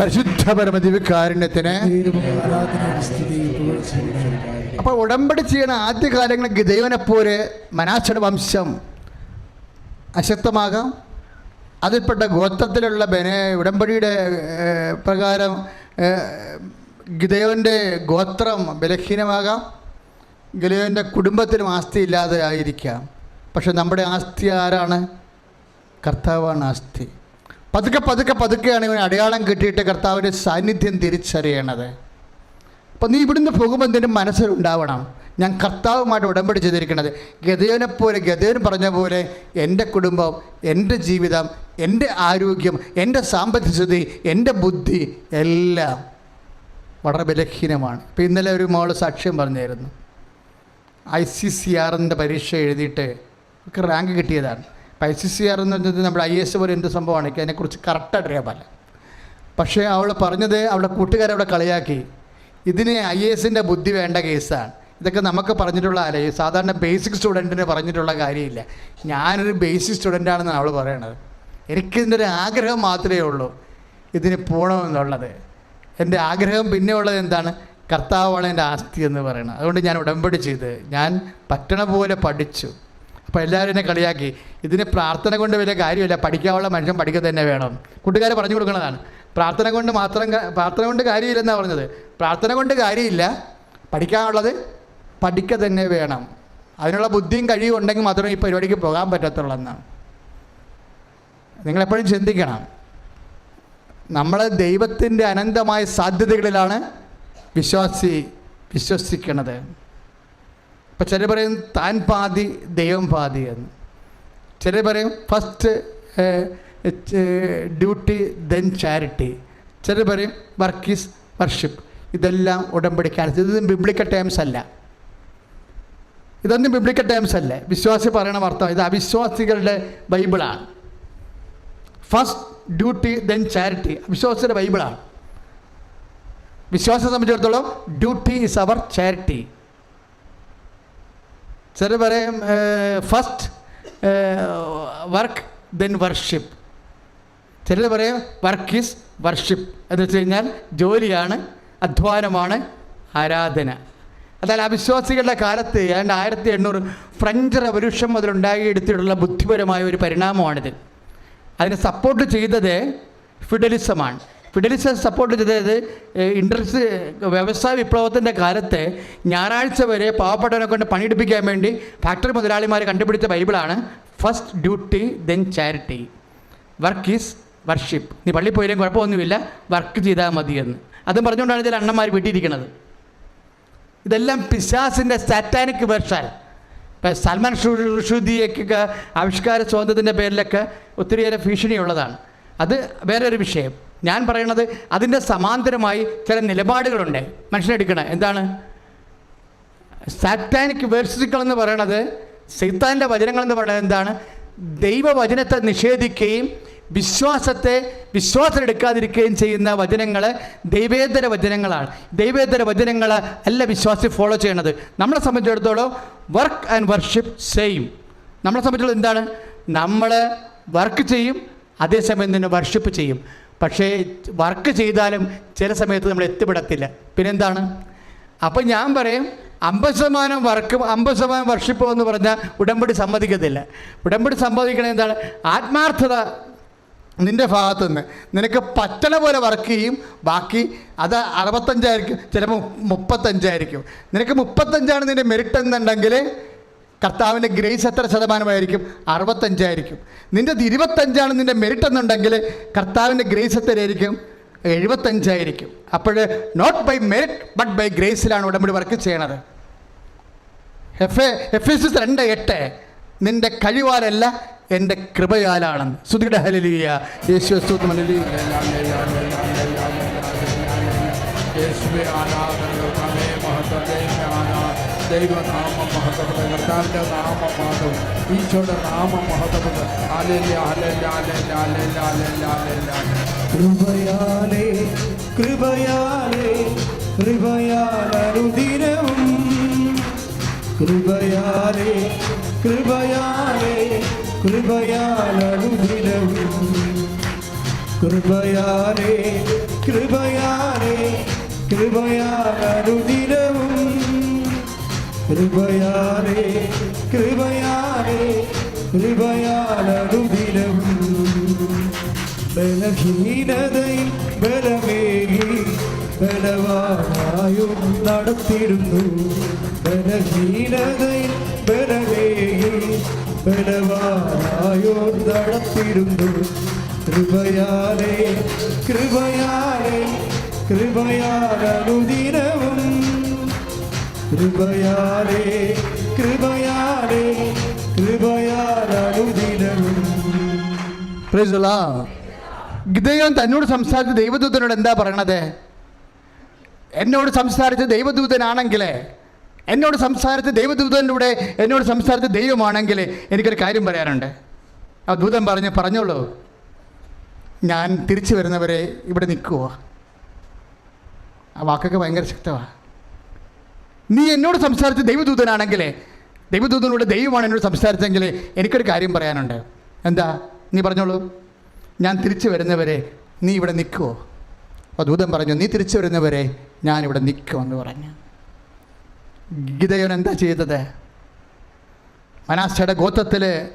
പരിശുദ്ധ ദിവ്യകാരുണ്യത്തിന് അപ്പോൾ ഉടമ്പടി ചെയ്യണ ആദ്യകാലങ്ങളിൽ ഗിദയോനെ പോലെ മനാശയുടെ വംശം അശക്തമാകാം. അതിൽപ്പെട്ട ഗോത്രത്തിലുള്ള ബനെ ഉടമ്പടിയുടെ പ്രകാരം ഗിദേവന്റെ ഗോത്രം ബലഹീനമാകാം. ഗിലയോന്റെ കുടുംബത്തിനും ആസ്തി ഇല്ലാതെ ആയിരിക്കാം. പക്ഷെ നമ്മുടെ ആസ്തി ആരാണ്? കർത്താവാണ് ആസ്തി. പതുക്കെ പതുക്കെ പതുക്കെയാണ് ഇവൻ അടയാളം കിട്ടിയിട്ട് കർത്താവിന്റെ സാന്നിധ്യം തിരിച്ചറിയണത്. അപ്പം നീ ഇവിടുന്ന് പോകുമ്പോൾ എന്തെങ്കിലും മനസ്സിലുണ്ടാവണം. ഞാൻ കർത്താവുമായിട്ട് ഉടമ്പടി ചെയ്തിരിക്കുന്നത് ഗതയോനെ പോലെ ഗതയോൻ പറഞ്ഞ പോലെ എന്റെ കുടുംബം എന്റെ ജീവിതം എന്റെ ആരോഗ്യം എന്റെ സാമ്പത്തിക സ്ഥിതി എന്റെ ബുദ്ധി എല്ലാം വളരെ ബലഹീനമാണ്. ഇപ്പം ഇന്നലെ ഒരു മോൾ സാക്ഷ്യം പറഞ്ഞായിരുന്നു. ഐ സി സി ആറിന്റെ പരീക്ഷ എഴുതിയിട്ട് റാങ്ക് കിട്ടിയതാണ്. ഐ സി സി ആർ എന്ന് പറഞ്ഞത് നമ്മുടെ ഐ എസ് പോലെ എന്ത് സംഭവമാണ്? അതിനെക്കുറിച്ച് കറക്റ്റായിട്ട് അറിയാൻ പാടില്ല പക്ഷേ അവൾ പറഞ്ഞത് അവളുടെ കൂട്ടുകാരെ അവിടെ കളിയാക്കി. ഇതിന് ഐ എസിന്റെ ബുദ്ധി വേണ്ട കേസാണ് ഇതൊക്കെ നമുക്ക് പറഞ്ഞിട്ടുള്ള അല്ല സാധാരണ ബേസിക് സ്റ്റുഡന്റിന് പറഞ്ഞിട്ടുള്ള കാര്യമില്ല. ഞാനൊരു ബേസിക് സ്റ്റുഡന്റാണെന്നാണ് അവൾ പറയണത്. എനിക്കിതിന്റെ ഒരു ആഗ്രഹം മാത്രമേ ഉള്ളൂ. ഇതിന് പോകണമെന്നുള്ളത്. എന്റെ ആഗ്രഹം പിന്നെ ഉള്ളത് എന്താണ്? കർത്താവാണ് എന്റെ ആസ്തി എന്ന് പറയുന്നത് അതുകൊണ്ട് ഞാൻ ഉടമ്പടി ചെയ്ത്. ഞാൻ പറ്റണ പോലെ പഠിച്ചു. അപ്പോൾ എല്ലാവരും എന്നെ കളിയാക്കി. ഇതിന് പ്രാർത്ഥന കൊണ്ട് വലിയ കാര്യമില്ല. പഠിക്കാനുള്ള മനുഷ്യൻ പഠിക്കുക തന്നെ വേണം. കൂട്ടുകാരെ പറഞ്ഞു കൊടുക്കുന്നതാണ്. പ്രാർത്ഥന കൊണ്ട് മാത്രം പ്രാർത്ഥന കൊണ്ട് കാര്യമില്ലെന്നാണ് പറഞ്ഞത്. പ്രാർത്ഥന കൊണ്ട് കാര്യമില്ല. പഠിക്കാനുള്ളത് പഠിക്കുക തന്നെ വേണം. അതിനുള്ള ബുദ്ധിയും കഴിവും ഉണ്ടെങ്കിൽ മാത്രമേ ഈ പരിപാടിക്ക് പോകാൻ പറ്റത്തുള്ളൂ എന്നാണ് നിങ്ങളെപ്പോഴും ചിന്തിക്കണം. നമ്മൾ ദൈവത്തിന്റെ അനന്തമായ സാധ്യതകളിലാണ് വിശ്വാസി വിശ്വസിക്കണത് ഇപ്പം ചിലർ പറയും താൻ പാതി ദൈവം പാതി എന്ന്. ചിലർ പറയും ഫസ്റ്റ് ഡ്യൂട്ടി ദെൻ ചാരിറ്റി ചിലർ പറയും വർക്ക് ഈസ് വർഷിപ്പ് ഇതെല്ലാം ഉടമ്പടിക്കാൻ ഇതൊന്നും ബിബ്ലിക്കൽ ടേംസ് അല്ല. ഇതൊന്നും ബിബ്ലിക്കൽ ടേംസ് അല്ല. വിശ്വാസി പറയണ അർത്ഥം ഇത് അവിശ്വാസികളുടെ ബൈബിളാണ്. ഫസ്റ്റ് ഡ്യൂട്ടി ദെൻ ചാരിറ്റി വിശ്വാസത്തിന്റെ ബൈബിളാണ്. വിശ്വാസത്തെ സംബന്ധിച്ചിടത്തോളം ഡ്യൂട്ടി ഇസ് അവർ ചാരിറ്റി ചില പറയും ഫസ്റ്റ് വർക്ക് ദെൻ വർഷിപ്പ് ചിലർ പറയും വർക്ക് ഈസ് വർഷിപ്പ് എന്ന് വെച്ച് കഴിഞ്ഞാൽ ജോലിയാണ് അധ്വാനമാണ് ആരാധന. എന്നാൽ അവിശ്വാസികളുടെ കാലത്ത് ഏതാണ്ട് ആയിരത്തി എണ്ണൂറ് ഫ്രഞ്ച് റവല്യൂഷൻ മുതലുണ്ടാക്കിയെടുത്തിട്ടുള്ള ബുദ്ധിപരമായ ഒരു പരിണാമമാണിത്. അതിനെ സപ്പോർട്ട് ചെയ്തത് ഫിഡലിസമാണ് ഫിഡലിസം സപ്പോർട്ട് ചെയ്തത് ഇൻഡസ്ട്രി വ്യവസായ വിപ്ലവത്തിന്റെ കാലത്ത് ഞായറാഴ്ച വരെ പാവപ്പെട്ടവനെ കൊണ്ട് പണിയെടുപ്പിക്കാൻ വേണ്ടി ഫാക്ടറി മുതലാളിമാർ കണ്ടുപിടിച്ച ബൈബിളാണ് first duty then charity work is worship നീ പള്ളി പോയാലും കുഴപ്പമൊന്നുമില്ല വർക്ക് ചെയ്താൽ മതിയെന്ന്. അതും പറഞ്ഞുകൊണ്ടാണ് ഇതിൽ അണ്ണന്മാർ വീട്ടിയിരിക്കുന്നത്. ഇതെല്ലാം പിശാസിന്റെ സാറ്റാനിക് വേർഷൻ ഇപ്പം സൽമാൻ റുഷുദിയൊക്കെ ആവിഷ്കാര സ്വാതന്ത്ര്യത്തിന്റെ പേരിലൊക്കെ ഒത്തിരിയേറെ ഭീഷണിയുള്ളതാണ്. അത് വേറൊരു വിഷയം. ഞാൻ പറയണത് അതിന്റെ സമാന്തരമായി ചില നിലപാടുകളുണ്ട്. മനുഷ്യനെടുക്കണേ എന്താണ്? സാറ്റാനിക് വേഴ്സുകൾ എന്ന് പറയണത് സൈത്താന്റെ വചനങ്ങൾ എന്ന് പറയുന്നത് എന്താണ്? ദൈവവചനത്തെ നിഷേധിക്കുകയും വിശ്വാസത്തെ വിശ്വാസമെടുക്കാതിരിക്കുകയും ചെയ്യുന്ന വചനങ്ങൾ ദൈവേതര വചനങ്ങളാണ്. ദൈവേതര വചനങ്ങൾ അല്ല വിശ്വാസി ഫോളോ ചെയ്യണത്. നമ്മളെ സംബന്ധിച്ചിടത്തോളം വർക്ക് ആൻഡ് വർഷിപ്പ് സെയിം നമ്മളെ സംബന്ധിച്ചിടത്തോളം എന്താണ്? നമ്മൾ വർക്ക് ചെയ്യും അതേസമയം തന്നെ വർഷിപ്പ് ചെയ്യും. പക്ഷേ വർക്ക് ചെയ്താലും ചില സമയത്ത് നമ്മൾ എത്തിപ്പെടത്തില്ല. പിന്നെന്താണ്? അപ്പം ഞാൻ പറയും അമ്പത് ശതമാനം വർക്ക് അമ്പത് ശതമാനം വർഷിപ്പ് എന്ന് പറഞ്ഞാൽ ഉടമ്പടി സമ്മതിക്കത്തില്ല. ഉടമ്പടി സമ്മതിക്കണത് എന്താണ്? ആത്മാർത്ഥത നിന്റെ ഭാഗത്തു നിന്ന് നിനക്ക് പറ്റണ പോലെ വർക്ക് ചെയ്യും ബാക്കി അത് അറുപത്തഞ്ചായിരിക്കും ചിലപ്പോൾ മുപ്പത്തഞ്ചായിരിക്കും. നിനക്ക് മുപ്പത്തഞ്ചാണ് നിന്റെ മെറിറ്റ് എന്നുണ്ടെങ്കിൽ കർത്താവിന്റെ ഗ്രേസ് എത്ര ശതമാനമായിരിക്കും? അറുപത്തഞ്ചായിരിക്കും. നിന്റെ ഇരുപത്തഞ്ചാണ് നിന്റെ മെറിറ്റ് എന്നുണ്ടെങ്കിൽ കർത്താവിന്റെ ഗ്രേസ് എത്രയായിരിക്കും? എഴുപത്തഞ്ചായിരിക്കും. അപ്പോൾ not by merit but by ഗ്രേസിലാണ് ഉടമ്പടി വർക്ക് ചെയ്യണത്. F A F S S രണ്ട് എട്ട്. നിന്റെ കഴിവാലല്ല എന്റെ കൃപയാലാണെന്ന്. സുധിയുടെ ഹലിയ യേശു ആരാധന മഹത്വം ദൈവനാമം മഹത്വപ്പെടും കർത്താവിന്റെ നാമം മഹത്വം ഈശോയുടെ നാമം മഹത്വപ്പെടും അലല്ല അലല്ല അലല്ല അലല്ല അലല്ല അലല്ല കൃപയാലേ കൃപയാലേ കൃപയാലനുദിനവും കൃപയാലേ കൃപയാലേ കൃപയാലനുദിനവും കൃപയാലേ കൃപയാലേ കൃപയാലനുദിനവും കൃപയാലേ കൃപയാലേ കൃപയാലനുദിനവും ബലഹീനതയിൽ ബലമേകി ബലവാനായും നടത്തിരുന്നു ബലഹീനതയിൽ ബലമേകി ബലവാനായോ നടത്തിരുന്നു കൃപയാലേ കൃപയാലേ കൃപയാലനുദിനവും കൃപയാലേ കൃപയാലേ പ്രൈസുള്ള ഗിദയോൻ തന്നോട് സംസാരിച്ച ദൈവദൂതനോട് എന്താ പറയണത്? എന്നോട് സംസാരിച്ച ദൈവദൂതനാണെങ്കിൽ എന്നോട് സംസാരിച്ച ദൈവദൂതനിലൂടെ എന്നോട് സംസാരിച്ച ദൈവമാണെങ്കിൽ എനിക്കൊരു കാര്യം പറയാനുണ്ട്. ആ ദൂതൻ പറഞ്ഞ് പറഞ്ഞോളൂ. ഞാൻ തിരിച്ചു വരുന്നവരെ ഇവിടെ നിൽക്കുമോ ആ വാക്കൊക്കെ ഭയങ്കര ശക്തമാണ് നീ എന്നോട് സംസാരിച്ച ദൈവദൂതനാണെങ്കിൽ ദൈവദൂതനോട് ദൈവമാണ് എന്നോട് സംസാരിച്ചെങ്കിൽ എനിക്കൊരു കാര്യം പറയാനുണ്ട്. എന്താ? നീ പറഞ്ഞോളൂ. ഞാൻ തിരിച്ചു വരുന്നവരെ നീ ഇവിടെ നിൽക്കുമോ അപ്പോൾ ദൂതൻ പറഞ്ഞു നീ തിരിച്ചു വരുന്നവരെ ഞാനിവിടെ നിൽക്കുമെന്ന് പറഞ്ഞു. ഗീതയോൻ എന്താ ചെയ്തത്? മനാസയുടെ ഗോത്രത്തിൽ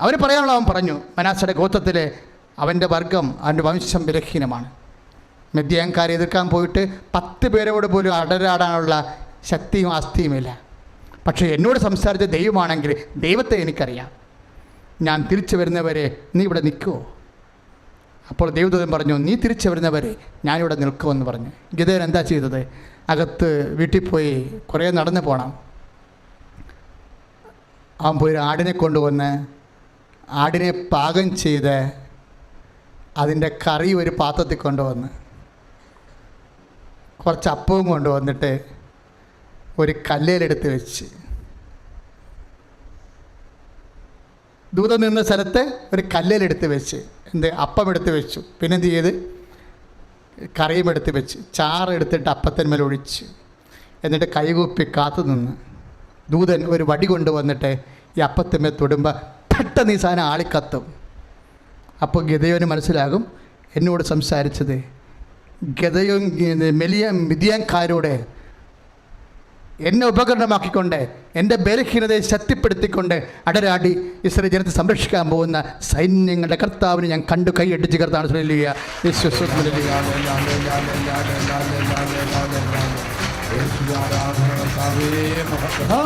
അവന് പറയാനുള്ള അവൻ പറഞ്ഞു. മനാസയുടെ ഗോത്രത്തിൽ അവന്റെ വർഗം അവന്റെ വംശം ബലഹീനമാണ് മെദ്യാങ്കാരെ എതിർക്കാൻ പോയിട്ട് പത്ത് പേരോട് പോലും അടരാടാനുള്ള ശക്തിയും ആസ്തിയുമില്ല പക്ഷേ എന്നോട് സംസാരിച്ച ദൈവമാണെങ്കിൽ ദൈവത്തെ എനിക്കറിയാം. ഞാൻ തിരിച്ചു വരുന്നവരെ നീ ഇവിടെ നിൽക്കുമോ അപ്പോൾ ദൈവദൂതൻ പറഞ്ഞു നീ തിരിച്ചു വരുന്നവരെ ഞാനിവിടെ നിൽക്കുമെന്ന് പറഞ്ഞു. ഗിതയൻ എന്താ ചെയ്തത്? അകത്ത് വീട്ടിൽ പോയി കുറേ നടന്നു പോകണം അവൻ പോയി ആടിനെ കൊണ്ടുവന്ന് ആടിനെ പാകം ചെയ്ത് അതിന്റെ കറി ഒരു പാത്രത്തിൽ കൊണ്ടുവന്ന് കുറച്ച് അപ്പവും കൊണ്ടുവന്നിട്ട് ഒരു കല്ലേലെടുത്ത് വെച്ച്. ദൂതം നിന്ന സ്ഥലത്ത് ഒരു കല്ലേലെടുത്ത് വെച്ച്. എന്ത്? അപ്പം എടുത്ത് വെച്ചു. പിന്നെ എന്ത് ചെയ്ത്? കറിയും എടുത്ത് വെച്ച്. ചാറ് എടുത്തിട്ട് അപ്പത്തിന്മേൽ ഒഴിച്ച്. എന്നിട്ട് കൈകൂപ്പി കാത്തു നിന്ന്. ദൂതൻ ഒരു വടി കൊണ്ടുവന്നിട്ട് ഈ അപ്പത്തിന്മേൽ തൊടുമ്പോൾ പെട്ടെന്ന് ഈ സാധനം ആളിക്കത്തും. അപ്പോൾ ഗതയോന് മനസ്സിലാകും എന്നോട് സംസാരിച്ചത് ഗതയോ മെലിയ മിതിയാൻകാരോട് എന്നെ ഉപകരണമാക്കിക്കൊണ്ട് എന്റെ ബലഹീനതയെ ശക്തിപ്പെടുത്തിക്കൊണ്ട് അടരാടി ഇസ്രേ ജനത്തെ സംരക്ഷിക്കാൻ പോകുന്ന സൈന്യങ്ങളുടെ കർത്താവിനെ ഞാൻ കണ്ടു കൈയടിച്ച് കർത്താണ് ആ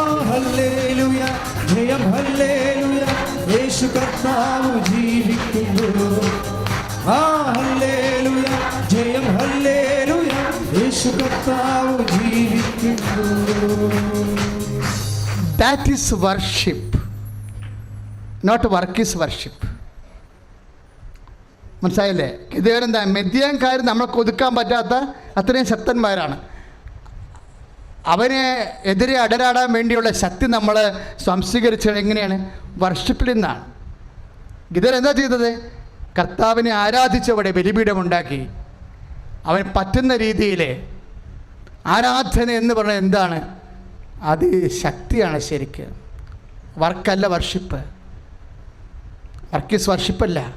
ഹല്ലേലൂയ. ജയം ഹല്ലേലൂയ. യേശു കർത്താവ് ജീവിക്കുന്നു. That is worship not work is worship മനസ്സിലായില്ലേ? ഇതുവരെന്താ? മെദ്യാൻകാർ നമ്മൾക്ക് ഒതുക്കാൻ പറ്റാത്ത അത്രയും ശക്തന്മാരാണ്. അവനെ എതിരെ അടരാടാൻ വേണ്ടിയുള്ള ശക്തി നമ്മൾ സംസ്വീകരിച്ചത് എങ്ങനെയാണ്? വർഷിപ്പിൽ നിന്നാണ്. ഗിതർ എന്താ ചെയ്തത്? കർത്താവിനെ ആരാധിച്ചവിടെ ബലിപീഠമുണ്ടാക്കി. അവൻ പറ്റുന്ന രീതിയിൽ ആരാധന എന്ന് പറഞ്ഞാൽ എന്താണ്? അത് ശക്തിയാണ് ശരിക്ക്. വർക്കല്ല വർഷിപ്പ്. വർക്ക് ഈസ് വർഷിപ്പല്ല.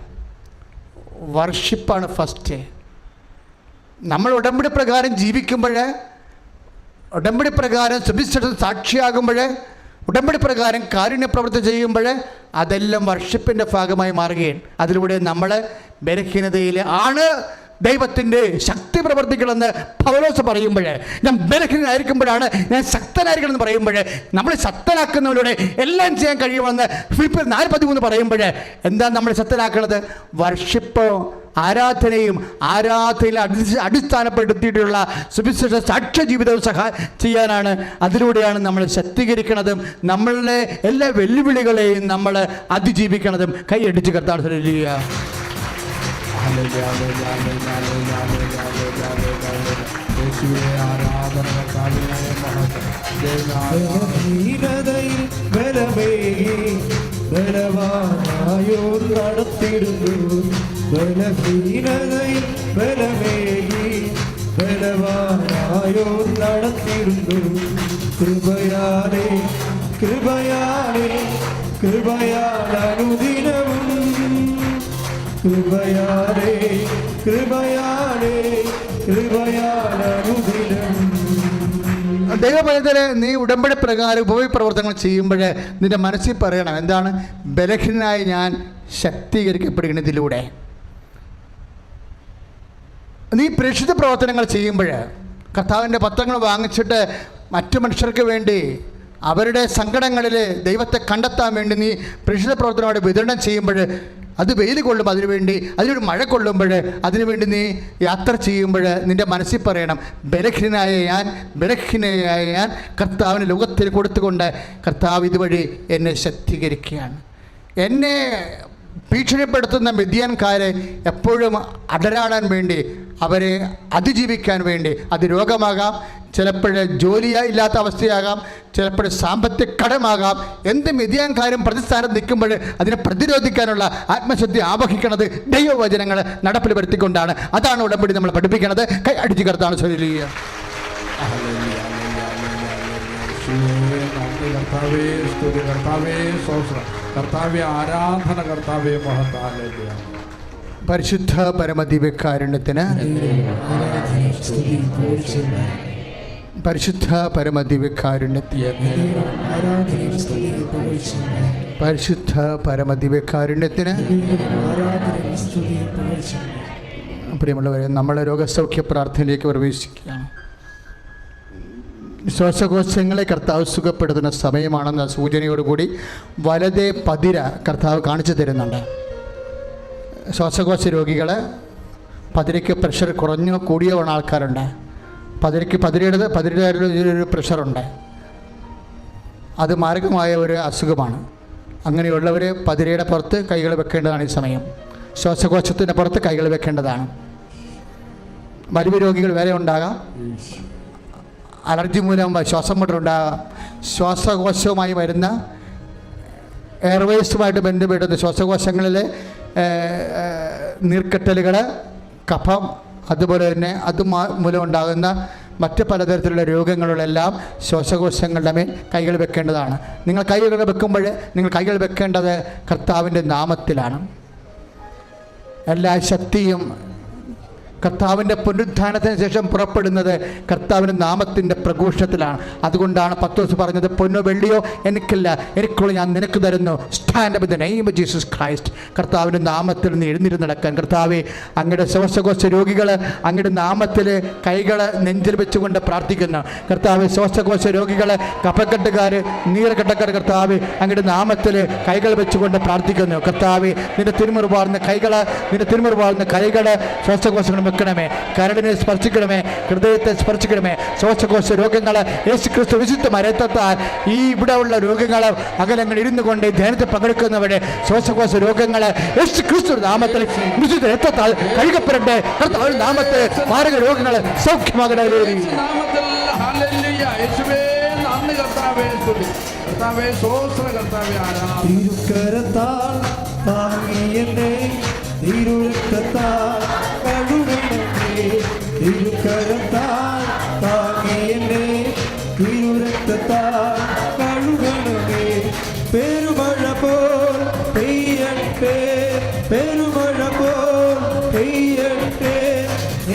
വർഷിപ്പാണ് ഫസ്റ്റ് നമ്മൾ ഉടമ്പടി പ്രകാരം ജീവിക്കുമ്പോഴേ ഉടമ്പടി പ്രകാരം സുഭിഷ്ട സാക്ഷിയാകുമ്പോഴേ ഉടമ്പടി പ്രകാരം കാരുണ്യപ്രവൃത്തി ചെയ്യുമ്പോൾ അതെല്ലാം വർഷിപ്പിന്റെ ഭാഗമായി മാറുകയാണ് അതിലൂടെ നമ്മൾ ബലഹീനതയിൽ ആണ് ദൈവത്തിന്റെ ശക്തി പ്രവർത്തിക്കണമെന്ന് പൗലോസ് പറയുമ്പോൾ ഞാൻ ബലഹീനായിരിക്കുമ്പോഴാണ് ഞാൻ ശക്തനായിരിക്കണം എന്ന് പറയുമ്പോൾ നമ്മൾ ശക്തനാക്കുന്നവരുടെ എല്ലാം ചെയ്യാൻ കഴിയുമെന്ന് ഫിലിപ്പിൽ നാല് പതിമൂന്ന് പറയുമ്പോൾ എന്താ നമ്മൾ ശക്തനാക്കുന്നത് വർഷിപ്പ് ആരാധനയും ആരാധനയിൽ അടി അടിസ്ഥാനപ്പെടുത്തിയിട്ടുള്ള സുവിശേഷ സാക്ഷ്യ ജീവിതവും സഹാ ചെയ്യാനാണ്. അതിലൂടെയാണ് നമ്മൾ ശക്തീകരിക്കണതും നമ്മളുടെ എല്ലാ വെല്ലുവിളികളെയും നമ്മൾ അതിജീവിക്കണതും. കൈയടിച്ച് കർത്താൻ ശ്രമിക്കുക യേശുവേ ആരാധന കർത്താവേ മഹത്വം ബലഹീനതയിൽ ബലമേകി ബലവാനായോ നടത്തിടുന്നു. ബലഹീനതയിൽ ബലമേകി ബലവാനായോ നടത്തിടുന്നു. കൃപയാലേ കൃപയാലേ കൃപയാൽ അനുദിനവും കൃപയാലേ കൃപയാലേ കൃപയാലനുദിനം ദൈവപൈതലെ നീ ഉടമ്പടി പ്രകാരം ഉപയോഗ പ്രവർത്തനങ്ങൾ ചെയ്യുമ്പോൾ നിന്റെ മനസ്സിൽ പറയണം എന്താണ്? ബലഹീനായി ഞാൻ ശക്തീകരിക്കപ്പെടുന്നതിലൂടെ നീ പ്രേക്ഷിത പ്രവർത്തനങ്ങൾ ചെയ്യുമ്പോൾ കർത്താവിന്റെ പത്രങ്ങൾ വാങ്ങിച്ചിട്ട് മറ്റു മനുഷ്യർക്ക് വേണ്ടി അവരുടെ സങ്കടങ്ങളിൽ ദൈവത്തെ കണ്ടെത്താൻ വേണ്ടി നീ പ്രേക്ഷിത പ്രവർത്തനമായിട്ട് വിതരണം ചെയ്യുമ്പോൾ അത് വെയിൽ കൊള്ളുമ്പോൾ അതിനുവേണ്ടി അതിനൊരു മഴ കൊള്ളുമ്പോൾ അതിനുവേണ്ടി നീ യാത്ര ചെയ്യുമ്പോൾ നിന്റെ മനസ്സിൽ പറയണം ബലഹീനായ ഞാൻ ബലഹീനയായ ഞാൻ കർത്താവിന് ലോകത്തിൽ കൊടുത്തുകൊണ്ട് കർത്താവ് ഇതുവഴി എന്നെ ശക്തീകരിക്കുകയാണ്. എന്നെ ഭീഷണിപ്പെടുത്തുന്ന മിഥ്യാൻകാരെ എപ്പോഴും അടരാടാൻ വേണ്ടി അവരെ അതിജീവിക്കാൻ വേണ്ടി. അത് രോഗമാകാം ചിലപ്പോൾ ജോലി ഇല്ലാത്ത അവസ്ഥയാകാം ചിലപ്പോൾ സാമ്പത്തിക കടമാകാം. എന്ത് മിഥ്യാൻകാരും പ്രതിസ്ഥാനം നിൽക്കുമ്പോൾ അതിനെ പ്രതിരോധിക്കാനുള്ള ആത്മശുദ്ധി ആവഹിക്കുന്നത് ദൈവവചനങ്ങൾ നടപ്പിൽ വരുത്തിക്കൊണ്ടാണ്. അതാണ് ഉടമ്പടി നമ്മൾ പഠിപ്പിക്കുന്നത് കൈ അടിച്ചു കർത്താണ് ശരീര നന്ദി കർത്താവേ സ്തുതി കർത്താവേ സ്തോത്രം കർത്താവെ ആരാധന കർത്താവേ മഹത്താലേയ പരിശുദ്ധ പരമദിവ്യകാരുണ്യത്തിന് പരിശുദ്ധ പരമദിവ്യകാരുണ്യത്തിന് പരിശുദ്ധ പരമദിവ്യകാരുണ്യത്തിന് പ്രിയമുള്ളവരെ നമ്മളെ രോഗസൗഖ്യ പ്രാർത്ഥനയിലേക്ക് പ്രവേശിക്കുകയാണ് ശ്വാസകോശങ്ങളെ കർത്താവ് സുഖപ്പെടുത്തുന്ന സമയമാണെന്ന സൂചനയോടുകൂടി വലതേ പതിര കർത്താവ് കാണിച്ചു തരുന്നുണ്ട്. ശ്വാസകോശ രോഗികൾ പതിരയ്ക്ക് പ്രഷർ കുറഞ്ഞോ കൂടിയോ ഉള്ള ആൾക്കാരുണ്ട്. പതിരയ്ക്ക് പതിരയുടെ പതിരയുടെ ഒരു പ്രഷറുണ്ട് അത് മാരകമായ ഒരു അസുഖമാണ്. അങ്ങനെയുള്ളവർ പതിരയുടെ പുറത്ത് കൈകൾ വെക്കേണ്ടതാണ് ഈ സമയം. ശ്വാസകോശത്തിന്റെ പുറത്ത് കൈകൾ വെക്കേണ്ടതാണ്. മരുവ് രോഗികൾ വേറെ ഉണ്ടാകാം. അലർജി മൂലം ശ്വാസം മുട്ടലുണ്ടാകാം ശ്വാസകോശവുമായി വരുന്ന എയർവേസുമായിട്ട് ബന്ധപ്പെടുന്ന ശ്വാസകോശങ്ങളിലെ നീർക്കെട്ടലുകൾ കഫം അതുപോലെ തന്നെ അത് മൂലം ഉണ്ടാകുന്ന മറ്റ് പലതരത്തിലുള്ള രോഗങ്ങളിലെല്ലാം ശ്വാസകോശങ്ങളുടെ മേൽ കൈകൾ വെക്കേണ്ടതാണ്. നിങ്ങൾ കൈകൾ വെക്കുമ്പോൾ നിങ്ങൾ കൈകൾ വെക്കേണ്ടത് കർത്താവിന്റെ നാമത്തിലാണ്. എല്ലാ ശക്തിയും കർത്താവിന്റെ പുനരുദ്ധാനത്തിന് ശേഷം പുറപ്പെടുന്നത് കർത്താവിന്റെ നാമത്തിന്റെ പ്രഘോഷത്തിലാണ്. അതുകൊണ്ടാണ് പത്തോസ് പറഞ്ഞത് പൊന്നോ വെള്ളിയോ? എനിക്കില്ല. എനിക്കുള്ള ഞാൻ നിനക്ക് തരുന്നു. Stand with name Jesus Christ കർത്താവിന്റെ നാമത്തിൽ നിന്ന് എഴുന്നിരുന്ന് നടക്കാൻ. കർത്താവെ അങ്ങയുടെ ശ്വാസകോശ രോഗികൾ അങ്ങയുടെ നാമത്തിൽ കൈകൾ നെഞ്ചിൽ വെച്ചുകൊണ്ട് പ്രാർത്ഥിക്കുന്നു. കർത്താവ് ശ്വാസകോശ രോഗികൾ കപ്പക്കെട്ടുകാർ നീറക്കെട്ടക്കാർ കർത്താവ് അങ്ങയുടെ നാമത്തിൽ കൈകൾ വെച്ചുകൊണ്ട് പ്രാർത്ഥിക്കുന്നു. കർത്താവ് നിന്റെ തിരുമുറിവാർന്ന കൈകൾ നിന്റെ തിരുമുറിവാർന്ന കൈകൾ ശ്വാസകോശങ്ങൾ വെക്കണമേ കരടിനെ സ്പർശിക്കണമേ. ഹൃദയത്തെ സ്പർശിക്കണമേ. ശ്വാസകോശ രോഗങ്ങൾ യേശു ക്രിസ്തു വിശുദ്ധ മരത്തത്താൽ ഈ ഇവിടെ ഉള്ള രോഗങ്ങൾ അകലങ്ങൾ ഇരുന്നു കൊണ്ട് ധ്യാനത്തെ ധ്യാനത്തിൽ പങ്കെടുക്കുന്നവരെ ശ്വാസകോശ രോഗങ്ങൾ യേശു ക്രിസ്തു നാമത്തിൽ വിശുദ്ധ രക്തത്താൽ കഴുകപ്പെടട്ടെ. കർത്താവിന്റെ നാമത്തെ മാരക രോഗങ്ങൾ സൗഖ്യമാകണേ കർത്താവേ കർത്താവേ തിരുക്കരത്താൽ താങ്ങിയെന്നെ തിരുക്കത്താൽ കഴുകണമേ തിരുക്കരത്താൽ താങ്ങിയെന്നെ തിരുരക്തത്താൽ കഴുകണമേ പെരുമഴ പോൽ പെയ്യട്ടെ പെരുമഴ പോൽ പെയ്യട്ടെ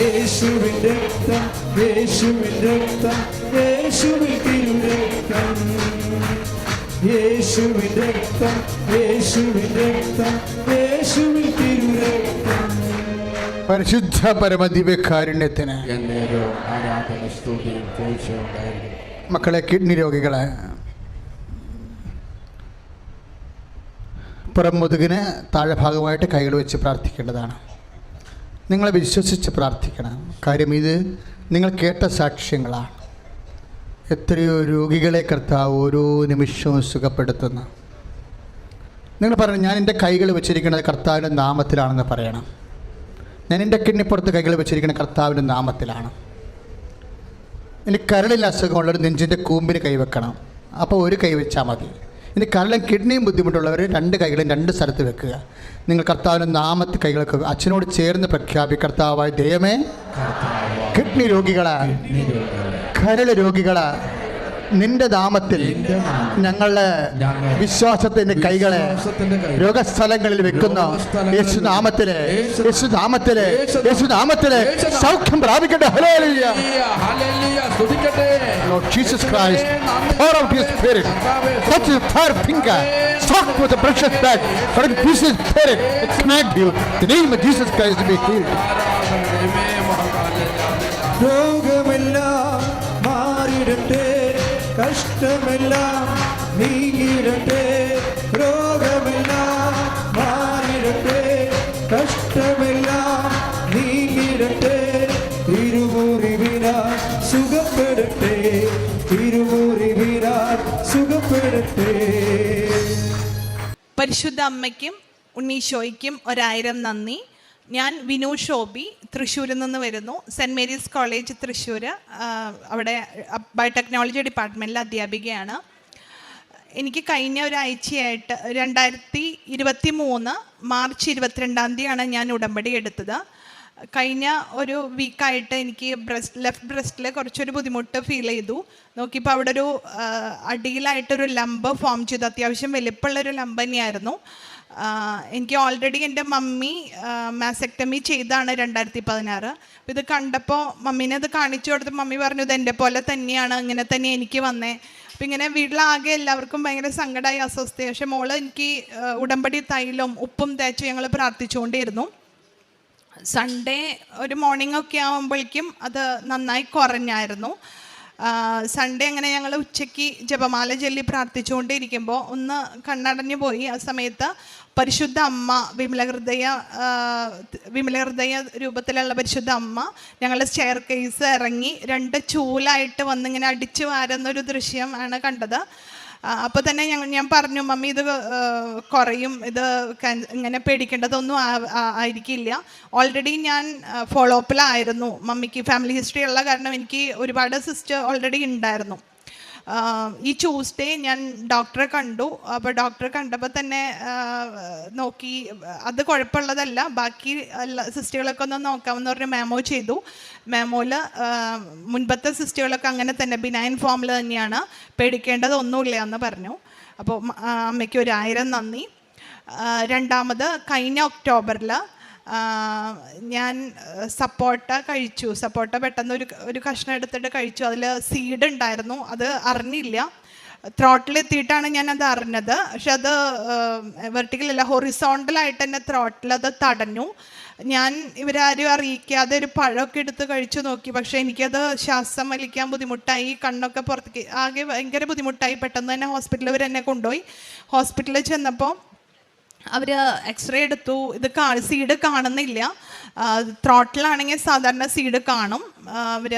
യേശുവിൻ രക്തം യേശുവിൻ രക്തം യേശുവിൻ തിരുരക്തം യേശുവിൻ രക്തം യേശുവിൻ രക്തം. പരിശുദ്ധ പരമദിവ്യകാരുണ്യത്തിന് മക്കളെ കിഡ്നി രോഗികളെ. പുറം മുതുകിന് താഴെ ഭാഗമായിട്ട് കൈകൾ വെച്ച് പ്രാർത്ഥിക്കേണ്ടതാണ്. നിങ്ങളെ വിശ്വസിച്ച് പ്രാർത്ഥിക്കണം. കാര്യം ഇത് നിങ്ങൾ കേട്ട സാക്ഷ്യങ്ങളാണ്. എത്രയോ രോഗികളെ കർത്താവ് ഓരോ നിമിഷവും സുഖപ്പെടുത്തുന്നു. നിങ്ങൾ പറയണം ഞാൻ എന്റെ കൈകൾ വെച്ചിരിക്കുന്നത് കർത്താവിന്റെ നാമത്തിലാണെന്ന് പറയണം. ഞാൻ എന്റെ കിണ്ണിപ്പുറത്ത് കൈകൾ വെച്ചിരിക്കുന്ന കർത്താവിന്റെ നാമത്തിലാണ്. ഇനി കരളിൽ അസുഖമുള്ളവർ നെഞ്ചിന്റെ കൂമ്പിന് കൈവെക്കണം അപ്പോൾ ഒരു കൈ വെച്ചാൽ മതി. ഇനി കരളും കിഡ്നിയും ബുദ്ധിമുട്ടുള്ളവർ രണ്ട് കൈകളും രണ്ട് സ്ഥലത്ത് വെക്കുക. നിങ്ങൾ കർത്താവിന്റെ നാമത്തെ കൈകളൊക്കെ അച്ഛനോട് ചേർന്ന് പ്രഖ്യാപി കർത്താവായ ദൈവമേ കിഡ്നി രോഗികളാ. കരൾ രോഗികളാ നിന്റെ നാമത്തിൽ ഞങ്ങളുടെ വിശ്വാസത്തിന്റെ കൈകളെ രോഗസ്ഥലങ്ങളിൽ വെക്കുന്ന രോഗസ്ഥലങ്ങളിൽ യേശു നാമത്തിലെ യേശു- യേശു നാമത്തിലെ യേശു- യേശു നാമത്തിലെ യേശു നാമ- സൗഖ്യം പ്രാപിക്കട്ടെ സ്തുതിക്കട്ടെ Lord Jesus Christ, pour out your spirit. Touch your fire finger. Struck with the precious blood. For in Jesus' spirit, it smacked you. The name of Jesus Christ be healed. കഷ്ടമെല്ലാം നീങ്ങിടട്ടെ രോഗമെല്ലാം മാറിടട്ടെ കഷ്ടമെല്ലാം നീങ്ങിടട്ടെ തിരുമുറിവിനാൽ സുഖപ്പെടട്ടെ തിരുമുറിവിനാൽ സുഖപ്പെടട്ടെ. പരിശുദ്ധ അമ്മയ്ക്കും ഉണ്ണീശോയ്ക്കും ഒരായിരം നന്ദി. ഞാൻ വിനു ഷോബി തൃശ്ശൂരിൽ നിന്ന് വരുന്നു. സെന്റ് മേരീസ് കോളേജ് തൃശ്ശൂർ അവിടെ ബയോടെക്നോളജി ഡിപ്പാർട്ട്മെന്റിൽ അധ്യാപികയാണ്. എനിക്ക് കഴിഞ്ഞ ഒരാഴ്ചയായിട്ട് രണ്ടായിരത്തി ഇരുപത്തി മൂന്ന് മാർച്ച് ഇരുപത്തിരണ്ടാം തീയതിയാണ് ഞാൻ ഉടമ്പടി എടുത്തത്. കഴിഞ്ഞ ഒരു വീക്കായിട്ട് എനിക്ക് ബ്രസ്റ്റ് ലെഫ്റ്റ് ബ്രസ്റ്റിൽ കുറച്ചൊരു ബുദ്ധിമുട്ട് ഫീൽ ചെയ്തു. നോക്കിയപ്പോൾ അവിടെ ഒരു അടിയിലായിട്ടൊരു ലംബ് ഫോം ചെയ്തു. അത്യാവശ്യം വലിപ്പമുള്ളൊരു ലംബ് തന്നെയായിരുന്നു. എനിക്ക് ഓൾറെഡി എന്റെ മമ്മി മാസെക്ടമി ചെയ്താണ് രണ്ടായിരത്തി പതിനാറ് ഇത് കണ്ടപ്പോൾ മമ്മീനെ ഇത് കാണിച്ചു കൊടുത്ത് മമ്മി പറഞ്ഞു ഇത് എന്റെ പോലെ തന്നെയാണ് ഇങ്ങനെ തന്നെ എനിക്ക് വന്നേ. അപ്പം ഇങ്ങനെ വീട്ടിലാകെ എല്ലാവർക്കും ഭയങ്കര സങ്കടമായി അസ്വസ്ഥ പക്ഷെ മോൾ എനിക്ക് ഉടമ്പടി തൈലും ഉപ്പും തേച്ച് ഞങ്ങൾ പ്രാർത്ഥിച്ചുകൊണ്ടിരുന്നു സൺഡേ ഒരു മോർണിംഗ് ഒക്കെ ആകുമ്പോഴേക്കും അത് നന്നായി കുറഞ്ഞായിരുന്നു. സൺഡേ അങ്ങനെ ഞങ്ങൾ ഉച്ചയ്ക്ക് ജപമാല ചൊല്ലി പ്രാർത്ഥിച്ചുകൊണ്ടിരിക്കുമ്പോൾ ഒന്ന് കണ്ണടഞ്ഞു പോയി. ആ സമയത്ത് പരിശുദ്ധ അമ്മ വിമലഹൃദയ വിമലഹൃദയ രൂപത്തിലുള്ള പരിശുദ്ധ അമ്മ ഞങ്ങളുടെ സ്റ്റെയർ കേസ് ഇറങ്ങി രണ്ട് ചൂലായിട്ട് വന്നിങ്ങനെ അടിച്ചു വാരുന്നൊരു ദൃശ്യം ആണ് കണ്ടത്. അപ്പോൾ തന്നെ ഞങ്ങൾ ഞാൻ പറഞ്ഞു മമ്മി ഇത് കുറയും. ഇത് ഇങ്ങനെ പേടിക്കേണ്ടതൊന്നും ആയിരിക്കില്ല. ഓൾറെഡി ഞാൻ ഫോളോ അപ്പിലായിരുന്നു മമ്മിക്ക് ഫാമിലി ഹിസ്റ്ററി ഉള്ള കാരണം എനിക്ക് ഒരുപാട് സിസ്റ്റർ ഓൾറെഡി ഉണ്ടായിരുന്നു ഈ ട്യൂസ്ഡേ ഞാൻ ഡോക്ടറെ കണ്ടു. അപ്പോൾ ഡോക്ടറെ കണ്ടപ്പോൾ തന്നെ നോക്കി. അത് കുഴപ്പമുള്ളതല്ല. ബാക്കി സിസ്റ്റുകളൊക്കെ ഒന്ന് നോക്കാമെന്ന് പറഞ്ഞ് മാമോ ചെയ്തു. മാമോയിൽ മുൻപത്തെ സിസ്റ്റുകളൊക്കെ അങ്ങനെ തന്നെ. ബിനൈൻ ഫോമിൽ തന്നെയാണ്. പേടിക്കേണ്ടത് ഒന്നുമില്ല എന്ന് പറഞ്ഞു. അപ്പോൾ അമ്മയ്ക്ക് ഒരായിരം നന്ദി. രണ്ടാമത് കഴിഞ്ഞ ഒക്ടോബറിൽ ഞാൻ സപ്പോട്ട കഴിച്ചു. സപ്പോട്ട പെട്ടെന്ന് ഒരു ഒരു കഷ്ണം എടുത്തിട്ട് കഴിച്ചു. അതിൽ സീഡ് ഉണ്ടായിരുന്നു. അത് അറിഞ്ഞില്ല. ത്രോട്ടിലെത്തിയിട്ടാണ് ഞാൻ അത് അറിഞ്ഞത്. പക്ഷെ അത് വെർട്ടിക്കലല്ല ഹൊറിസോണ്ടലായിട്ട് തന്നെ ത്രോട്ടിൽ അത് തടഞ്ഞു. ഞാൻ ഇവരാരും അറിയിക്കാതെ ഒരു പഴമൊക്കെ എടുത്ത് കഴിച്ചു നോക്കി. പക്ഷേ എനിക്കത് ശ്വാസം വലിക്കാൻ ബുദ്ധിമുട്ടായി. കണ്ണൊക്കെ പുറത്തേക്ക് ആകെ ഭയങ്കര ബുദ്ധിമുട്ടായി. പെട്ടെന്ന് തന്നെ ഹോസ്പിറ്റലിൽ ഇവരെന്നെ കൊണ്ടുപോയി. ഹോസ്പിറ്റലിൽ ചെന്നപ്പോൾ അവർ എക്സ്റേ എടുത്തു. ഇത് കാ സീഡ് കാണുന്നില്ല. ത്രോട്ടിലാണെങ്കിൽ സാധാരണ സീഡ് കാണും. അവർ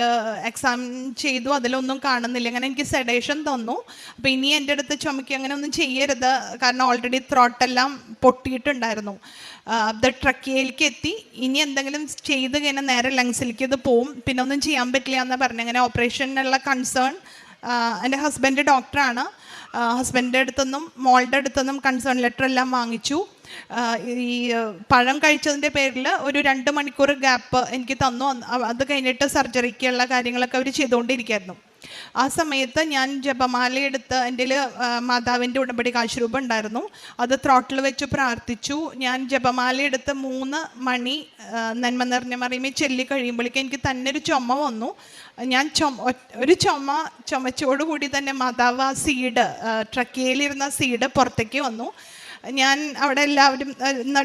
എക്സാം ചെയ്തു അതിലൊന്നും കാണുന്നില്ല. അങ്ങനെ എനിക്ക് സെഡേഷൻ തന്നു. അപ്പോൾ ഇനി എന്റെ അടുത്ത് ചുമക്കി അങ്ങനെ ഒന്നും ചെയ്യരുത്. കാരണം ഓൾറെഡി ത്രോട്ടെല്ലാം പൊട്ടിയിട്ടുണ്ടായിരുന്നു. ട്രക്കിയയിലേക്ക് എത്തി. ഇനി എന്തെങ്കിലും ചെയ്ത് കഴിഞ്ഞാൽ നേരെ ലങ്സിലേക്ക് ഇത് പോവും. പിന്നെ ഒന്നും ചെയ്യാൻ പറ്റില്ല എന്ന് പറഞ്ഞു. അങ്ങനെ ഓപ്പറേഷനുള്ള കൺസേൺ എന്റെ ഹസ്ബൻഡ് ഡോക്ടറാണ് ഹസ്ബൻഡിന്റെ അടുത്തുനിന്നും മോളുടെ അടുത്തുനിന്നും കൺസേൺ ലെറ്റർ എല്ലാം വാങ്ങിച്ചു. ഈ പഴം കഴിച്ചതിന്റെ പേരിൽ ഒരു രണ്ട് മണിക്കൂർ ഗ്യാപ്പ് എനിക്ക് തന്നു. അത് കഴിഞ്ഞിട്ട് സർജറിക്കുള്ള കാര്യങ്ങളൊക്കെ അവർ ചെയ്തുകൊണ്ടിരിക്കുകയായിരുന്നു ആ സമയത്ത് ഞാൻ ജപമാലയെടുത്ത് എന്റെ മാതാവിന്റെ ഉടമ്പടി കാശുരൂപം ഉണ്ടായിരുന്നു. അത് ത്രോട്ടിൽ വെച്ച് പ്രാർത്ഥിച്ചു. ഞാൻ ജപമാലയെടുത്ത് മൂന്ന് മണി നന്മ നിറഞ്ഞ മറിയുമ്പോൾ ചെല്ലി കഴിയുമ്പോഴേക്കും എനിക്ക് തന്നെ ഒരു ചുമ വന്നു. ഞാൻ ചുമ ഒരു ചുമ ചുമച്ചോടുകൂടി തന്നെ മാതാവ് ആ സീഡ് ട്രക്കിയയിലിരുന്ന സീഡ് പുറത്തേക്ക് വന്നു. ഞാൻ അവിടെ എല്ലാവരും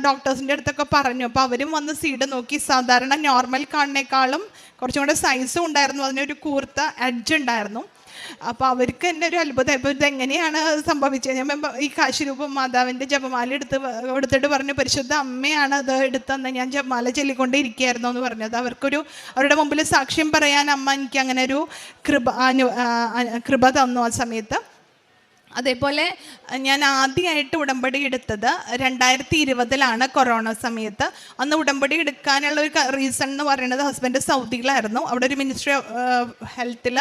ഡോക്ടേഴ്സിന്റെ അടുത്തൊക്കെ പറഞ്ഞു. അപ്പോൾ അവരും വന്ന് സീഡ് നോക്കി. സാധാരണ നോർമൽ കാണുന്നേക്കാളും കുറച്ചും കൂടെ സൈസും ഉണ്ടായിരുന്നു. അതിനൊരു കൂർത്ത എഡ്ജ് ഉണ്ടായിരുന്നു. അപ്പോൾ അവർക്ക് തന്നെ ഒരു അത്ഭുതം. ഇപ്പോൾ ഇത് എങ്ങനെയാണ് സംഭവിച്ചത്? ഞാൻ ഈ കാശിരൂപം മാതാവിന്റെ ജപമാല എടുത്ത് എടുത്തിട്ട് പറഞ്ഞു പരിശുദ്ധ അമ്മയാണ് അത് എടുത്തെന്ന് ഞാൻ ജപമാല ചൊല്ലിക്കൊണ്ടിരിക്കുകയായിരുന്നു എന്ന് പറഞ്ഞത്. അവർക്കൊരു അവരുടെ മുമ്പിൽ സാക്ഷ്യം പറയാൻ അമ്മ എനിക്ക് അങ്ങനെ ഒരു കൃപ അനു കൃപ തന്നു ആ സമയത്ത്. അതേപോലെ ഞാൻ ആദ്യമായിട്ട് ഉടമ്പടി എടുത്തത് രണ്ടായിരത്തി ഇരുപതിലാണ് കൊറോണ സമയത്ത്. അന്ന് ഉടമ്പടി എടുക്കാനുള്ള ഒരു റീസൺ എന്ന് പറയുന്നത് ഹസ്ബൻഡ് സൗദിയിലായിരുന്നു. അവിടെ ഒരു മിനിസ്ട്രി ഹെൽത്തിൽ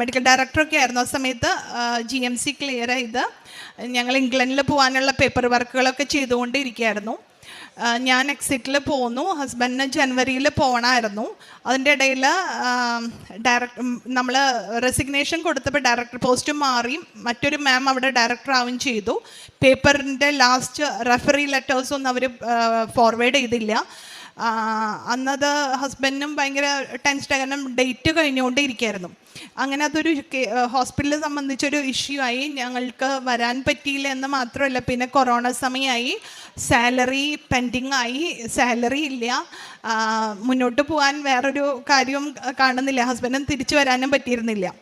മെഡിക്കൽ ഡയറക്ടറൊക്കെ ആയിരുന്നു ആ സമയത്ത് ജി എം സി ക്ലിയർ ചെയ്ത് ഞങ്ങൾ ഇംഗ്ലണ്ടിൽ പോകാനുള്ള പേപ്പർ വർക്കുകളൊക്കെ ചെയ്തുകൊണ്ടിരിക്കുകയായിരുന്നു. ഞാൻ എക്സിറ്റിൽ പോന്നു. ഹസ്ബൻഡിന് ജനുവരിയിൽ പോകണമായിരുന്നു അതിന്റെ ഇടയിൽ ഡയറക്ട് നമ്മൾ റെസിഗ്നേഷൻ കൊടുത്തപ്പോൾ ഡയറക്ടർ പോസ്റ്റ് മാറി. മറ്റൊരു മാം അവിടെ ഡയറക്ടർ ആവുകയും ചെയ്തു. പേപ്പറിന്റെ ലാസ്റ്റ് റെഫറി ലെറ്റേഴ്സൊന്നും അവർ ഫോർവേഡ് ചെയ്തില്ല. അന്നത് ഹസ്ബൻഡിനും ഭയങ്കര ടെൻഷൻ കാരണം ഡേറ്റ് കഴിഞ്ഞുകൊണ്ടേ ഇരിക്കുകയായിരുന്നു അങ്ങനെ അതൊരു ഹോസ്പിറ്റലിനെ സംബന്ധിച്ചൊരു ഇഷ്യൂ ആയി. ഞങ്ങൾക്ക് വരാൻ പറ്റിയില്ല എന്ന് മാത്രമല്ല പിന്നെ കൊറോണ സമയമായി. സാലറി പെൻഡിങ് ആയി സാലറി ഇല്ല. മുന്നോട്ട് പോകാൻ വേറൊരു കാര്യവും കാണുന്നില്ല. ഹസ്ബൻഡിന് തിരിച്ചു വരാനും പറ്റിയിരുന്നില്ല.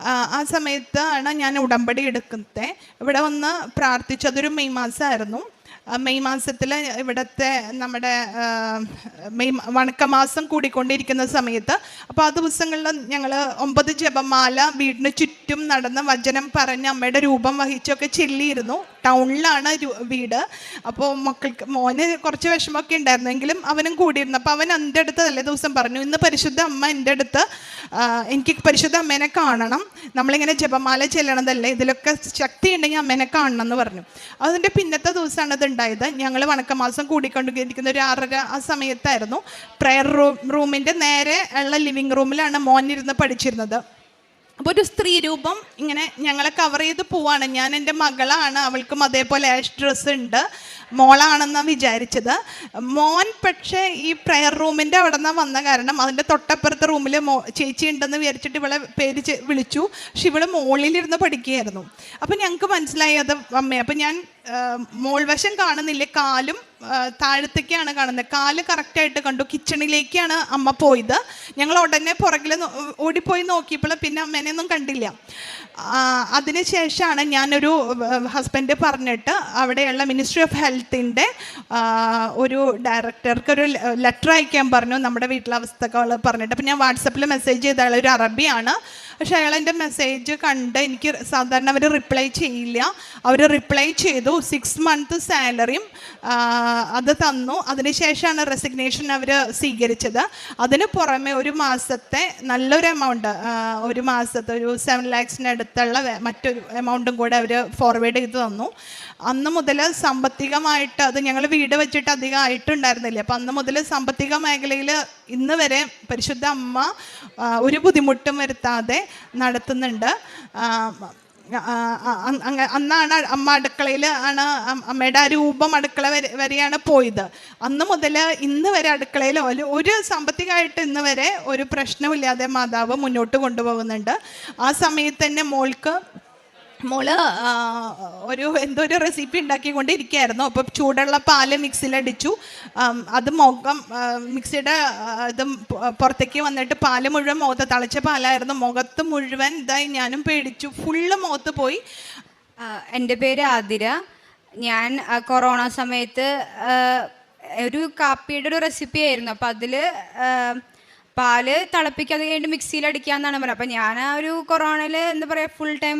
ആ, സമയത്താണ് ഞാൻ ഉടമ്പടി എടുക്കുന്നത്. ഇവിടെ വന്ന് പ്രാർത്ഥിച്ചതൊരു മെയ് മാസമായിരുന്നു. മെയ് മാസത്തിൽ ഇവിടുത്തെ നമ്മുടെ മെയ് വണക്കമാസം കൂടിക്കൊണ്ടിരിക്കുന്ന സമയത്ത് അപ്പോൾ ആ ദിവസങ്ങളിൽ ഞങ്ങൾ ഒമ്പത് ജപമാല വീടിന് ചുറ്റും നടന്ന് വചനം പറഞ്ഞ് അമ്മയുടെ രൂപം വഹിച്ചൊക്കെ ചെല്ലിയിരുന്നു. ടൗണിലാണ് വീട്. അപ്പോൾ മക്കൾക്ക് മോന് കുറച്ച് വിഷമമൊക്കെ ഉണ്ടായിരുന്നെങ്കിലും അവനും കൂടിയിരുന്നു. അപ്പോൾ അവൻ എന്റെ അടുത്ത് തലേ ദിവസം പറഞ്ഞു ഇന്ന് പരിശുദ്ധ അമ്മ എന്റെ അടുത്ത് എനിക്ക് പരിശുദ്ധ അമ്മേനെ കാണണം. നമ്മളിങ്ങനെ ജപമാല ചെല്ലണതല്ലേ? ഇതിലൊക്കെ ശക്തി ഉണ്ടെങ്കിൽ അമ്മേനെ കാണണം എന്ന് പറഞ്ഞു. അതിന്റെ പിന്നത്തെ ദിവസമാണ് ഇത് ഉണ്ടായത്. ഞങ്ങൾ വണക്കമാസം കൂടിക്കൊണ്ടിരിക്കുന്ന ഒരു ആറര ആ സമയത്തായിരുന്നു. പ്രെയർ റൂം റൂമിന്റെ നേരെ ഉള്ള ലിവിങ് റൂമിലാണ് മോൻ ഇരുന്ന് പഠിച്ചിരുന്നത്. അപ്പോൾ ഒരു സ്ത്രീ രൂപം ഇങ്ങനെ ഞങ്ങളെ കവർ ചെയ്ത് പോവാണ്. ഞാൻ എന്റെ മകളാണ് അവൾക്കും അതേപോലെ ആഷ് ഡ്രസ്സ് ഉണ്ട്. മോളാണെന്നാണ് വിചാരിച്ചത്. മോൻ പക്ഷേ ഈ പ്രെയർ റൂമിന്റെ അവിടെ നിന്ന് വന്ന കാരണം അതിന്റെ തൊട്ടപ്പുറത്തെ റൂമിൽ മോ ചേച്ചി ഉണ്ടെന്ന് വിചാരിച്ചിട്ട് ഇവളെ പേര് വിളിച്ചു. പക്ഷെ ഇവൾ മുകളിലിരുന്ന് പഠിക്കുകയായിരുന്നു. അപ്പം ഞങ്ങൾക്ക് മനസ്സിലായി അത് അമ്മയെ അപ്പം ഞാൻ മോൾവശം കാണുന്നില്ല? കാലും താഴത്തേക്കാണ് കാണുന്നത്. കാൽ കറക്റ്റായിട്ട് കണ്ടു. കിച്ചണിലേക്കാണ് അമ്മ പോയത്. ഞങ്ങൾ ഉടനെ പുറകിൽ ഓടിപ്പോയി നോക്കിയപ്പോൾ പിന്നെ അമ്മേനെയൊന്നും കണ്ടില്ല. അതിനുശേഷമാണ് ഞാനൊരു ഹസ്ബൻഡ് പറഞ്ഞിട്ട് അവിടെയുള്ള മിനിസ്ട്രി ഓഫ് ഹെൽത്തിന്റെ ഒരു ഡയറക്ടർക്ക് ഒരു ലെറ്റർ അയക്കാൻ പറഞ്ഞു. നമ്മുടെ വീട്ടിലെ അവസ്ഥകൾ പറഞ്ഞിട്ട്. അപ്പം ഞാൻ വാട്സപ്പിൽ മെസ്സേജ് ചെയ്ത ഒരു അറബിയാണ്. പക്ഷേ അയാൾ എന്റെ മെസ്സേജ് കണ്ട് എനിക്ക് സാധാരണ അവർ റിപ്ലൈ ചെയ്യില്ല. അവർ റിപ്ലൈ ചെയ്തു. സിക്സ് മന്ത് സാലറിയും അത് തന്നു. അതിനുശേഷമാണ് റെസിഗ്നേഷൻ അവർ സ്വീകരിച്ചത്. അതിന് പുറമെ ഒരു മാസത്തെ നല്ലൊരു എമൗണ്ട് ഒരു മാസത്തെ ഒരു സെവൻ ലാക്സിന് അടുത്തുള്ള മറ്റൊരു എമൗണ്ടും കൂടെ അവർ ഫോർവേഡ് ചെയ്ത് തന്നു. അന്ന് മുതൽ സാമ്പത്തികമായിട്ട് അത് ഞങ്ങൾ വീട് വെച്ചിട്ട് അധികം ആയിട്ടുണ്ടായിരുന്നില്ല. അപ്പം അന്ന് മുതൽ സാമ്പത്തിക മേഖലയിൽ ഇന്ന് വരെ പരിശുദ്ധ അമ്മ ഒരു ബുദ്ധിമുട്ടും വരുത്താതെ നടത്തുന്നുണ്ട്. അന്നാണ് അമ്മ അടുക്കളയിൽ ആണ് അമ്മയുടെ ആ രൂപം അടുക്കള വരെ വരെയാണ് പോയത്. അന്ന് മുതൽ ഇന്ന് വരെ അടുക്കളയിൽ ഒരു സാമ്പത്തികമായിട്ട് ഇന്ന് വരെ ഒരു പ്രശ്നമില്ലാതെ മാതാവ് മുന്നോട്ട് കൊണ്ടുപോകുന്നുണ്ട്. ആ സമയത്ത് തന്നെ മോൾക്ക് മോൾ ഒരു എന്തോ ഒരു റെസിപ്പി ഉണ്ടാക്കിക്കൊണ്ടിരിക്കുകയായിരുന്നു. അപ്പോൾ ചൂടുള്ള പാൽ മിക്സിയിലടിച്ചു ആം, അത് മുഖം മിക്സിയുടെ ഇത് പുറത്തേക്ക് വന്നിട്ട് പാൽ മുഴുവൻ മുഖത്ത് തളിച്ച പാലായിരുന്നു. മുഖത്ത് മുഴുവൻ ഇതായി ഞാനും പേടിച്ചു. ഫുള്ള് മുഖത്ത് പോയി. എന്റെ പേര് ആതിര. ഞാൻ കൊറോണ സമയത്ത് ഒരു കാപ്പിയുടെ ഒരു റെസിപ്പി ആയിരുന്നു. അപ്പം അതിൽ പാൽ തിളപ്പിക്കാതെ കഴിഞ്ഞിട്ട് മിക്സിയിൽ അടിക്കാന്നാണ് പറഞ്ഞത്. അപ്പം ഞാൻ ആ ഒരു കൊറോണയിൽ എന്താ പറയുക ഫുൾ ടൈം